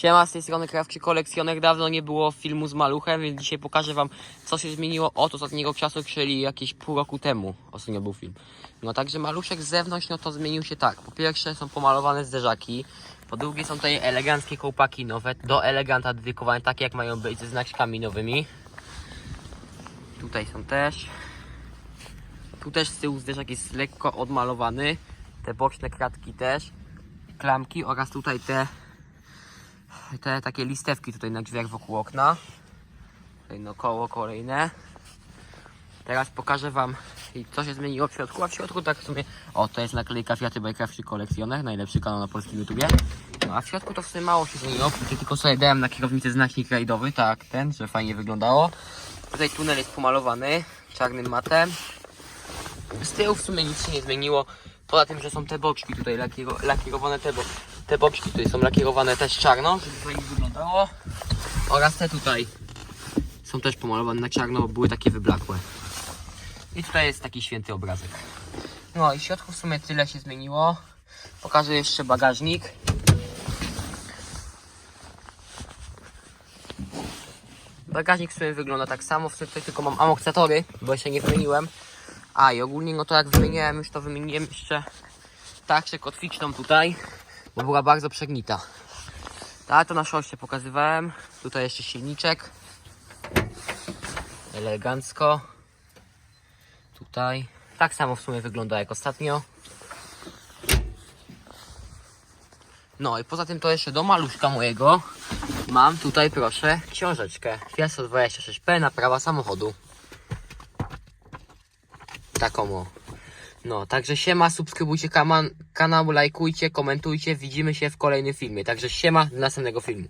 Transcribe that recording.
Siema, z tej strony Krawczy Kolekcjoner. Dawno nie było filmu z maluchem, więc dzisiaj pokażę wam, co się zmieniło od ostatniego czasu, czyli jakieś pół roku temu ostatnio był film. No także maluszek z zewnątrz, no to zmienił się tak. Po pierwsze są pomalowane zderzaki, po drugie są tutaj eleganckie kołpaki nowe, do eleganta dedykowane, takie jak mają być, ze znaczkami nowymi. Tutaj są też. Tu też z tyłu zderzak jest lekko odmalowany. Te boczne kratki też. Klamki oraz tutaj te te takie listewki tutaj na drzwiach wokół okna. Tutaj no koło kolejne. Teraz pokażę wam co się zmieniło w środku, a w środku tak w sumie, o to jest naklejka Fiaty by Crafty Kolekcjoner, najlepszy kanał na polskim YouTubie. No a w środku to w sumie mało się zmieniło, tylko sobie dałem na kierownicy znacznik rajdowy, tak, ten, że fajnie wyglądało. Tutaj tunel jest pomalowany czarnym matem. Z tyłu w sumie nic się nie zmieniło. Poza tym, że są te boczki tutaj lakiero, lakierowane, te, bo, te boczki tutaj są lakierowane też czarno, żeby fajnie wyglądało. Oraz te tutaj są też pomalowane na czarno, bo były takie wyblakłe. I tutaj jest taki święty obrazek. No i w środku w sumie tyle się zmieniło. Pokażę jeszcze bagażnik. Bagażnik w sumie wygląda tak samo, w tutaj tylko mam amortyzatory, bo jeszcze nie wymieniłem. A i ogólnie no to jak wymieniłem już to wymieniłem jeszcze tarczę kotwiczną tutaj, bo była bardzo przegnita. Tak, to na szorście pokazywałem. Tutaj jeszcze silniczek. Elegancko. Tutaj. Tak samo w sumie wygląda jak ostatnio. No i poza tym to jeszcze do maluszka mojego mam tutaj proszę książeczkę. Fiat 126P naprawa samochodu. Taką o. No, także siema, subskrybujcie kanał, lajkujcie, komentujcie, widzimy się w kolejnym filmie. Także siema, do następnego filmu.